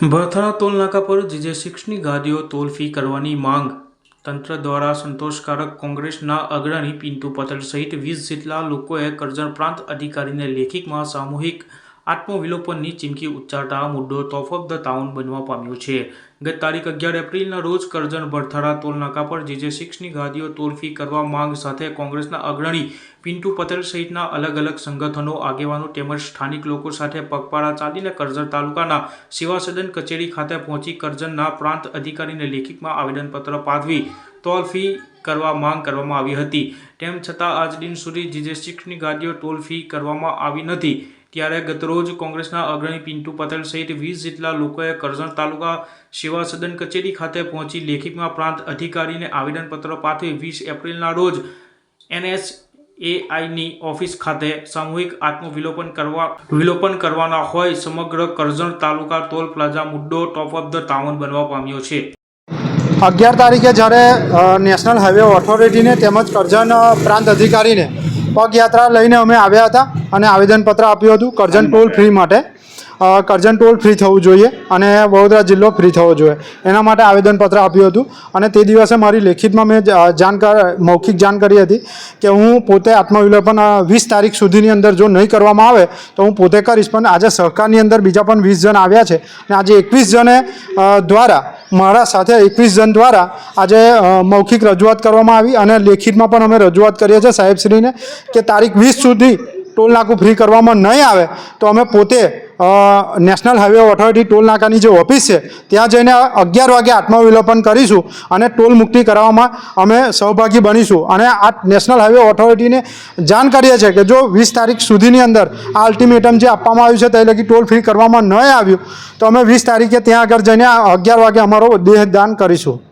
Bharthana toll નાકા પર GJ સિક્સની ગાડીઓ toll fee કરવાની માંગ. તંત્ર દ્વારા સંતોષકારક કોંગ્રેસના અગ્રણી પિન્ટુ પટેલ સહિત વીસ જેટલા લોકોએ કરજણ પ્રાંત અધિકારીને લેખિતમાં સામૂહિક આત્મવિલોપનની ચીમકી ઉચ્ચારતા મુદ્દો તોફ ઓફ ધ ટાઉન બનવા પામ્યો છે. ગત તારીખ અગિયાર એપ્રિલના રોજ કરજણ ભરથારા ટોલનાકા પર જીજે સિક્સની ગાડીઓ ટોલ ફી કરવા માંગ સાથે કોંગ્રેસના અગ્રણી પિન્ટુ પટેલ સહિતના અલગ અલગ સંગઠનો, આગેવાનો તેમજ સ્થાનિક લોકો સાથે પગપાળા ચાલીને કરજણ તાલુકાના સેવા સદન કચેરી ખાતે પહોંચી કરજણના પ્રાંત અધિકારીને લેખિતમાં આવેદનપત્ર પાઠવી ટોલ ફી કરવા માંગ કરવામાં આવી હતી. તેમ છતાં આજ દિન સુધી જીજે સિક્સની ગાડીઓ ટોલ ફી કરવામાં આવી નથી. ત્યારે ગતરોજ કોંગ્રેસના અગ્રણી પિન્ટુ પટેલ સહિત વીસ જેટલા લોકોએ કરજણ તાલુકા સેવા સદન કચેરી ખાતે પહોંચી લેખિતમાં પ્રાંત અધિકારીને આવેદનપત્ર પાઠવી વીસ એપ્રિલના રોજ એનએસ એઆઈની ઓફિસ ખાતે સામૂહિક આત્મવિલોપન કરવા, વિલોપન કરવાના હોય સમગ્ર કરજણ તાલુકા ટોલ પ્લાઝા મુદ્દો ટોપ ઓફ ધ ટાઉન બનવા પામ્યો છે. અગિયાર તારીખે જ્યારે નેશનલ હાઈવે ઓથોરિટીને તેમજ કરજણ પ્રાંત અધિકારીને પગયાત્રા લઈને અમે આવ્યા હતા અને આવેદનપત્ર આપ્યું હતું કરજણ ટોલ ફ્રી માટે. કરજણ ટોલ ફ્રી થવું જોઈએ અને વડોદરા જિલ્લો ફ્રી થવો જોઈએ. એના માટે આવેદનપત્ર આપ્યું હતું અને તે દિવસે મારી લેખિતમાં મેં જાણકાર, મૌખિક જાણ કરી હતી કે હું પોતે આત્મવિલોપન વીસ તારીખ સુધીની અંદર જો નહીં કરવામાં આવે તો હું પોતે કરીશ. પણ આજે સરકારની અંદર બીજા પણ વીસ જણ આવ્યા છે અને આજે એકવીસ જણે દ્વારા, મારા સાથે એકવીસ જણ દ્વારા આજે મૌખિક રજૂઆત કરવામાં આવી અને લેખિતમાં પણ અમે રજૂઆત કરીએ છીએ સાહેબશ્રીને કે તારીખ વીસ સુધી ટોલ નાકું ફ્રી કરવામાં નહીં આવે તો અમે પોતે નેશનલ હાઈવે ઓથોરિટી ટોલ નાકાની જે ઓફિસ છે, ત્યાં જઈને અગિયાર વાગે આત્મવિલોપન કરીશું અને ટોલ મુક્તિ કરાવવામાં અમે સહભાગી બનીશું. અને આ નેશનલ હાઈવે ઓથોરિટીને જાણ કરીએ છીએ કે જો વીસ તારીખ સુધીની અંદર આ અલ્ટિમેટમ જે આપવામાં આવ્યું છે તે લગી ટોલ ફ્રી કરવામાં નહીં આવ્યું, તો અમે વીસ તારીખે ત્યાં આગળ જઈને અગિયાર વાગે અમારો દેહદાન કરીશું.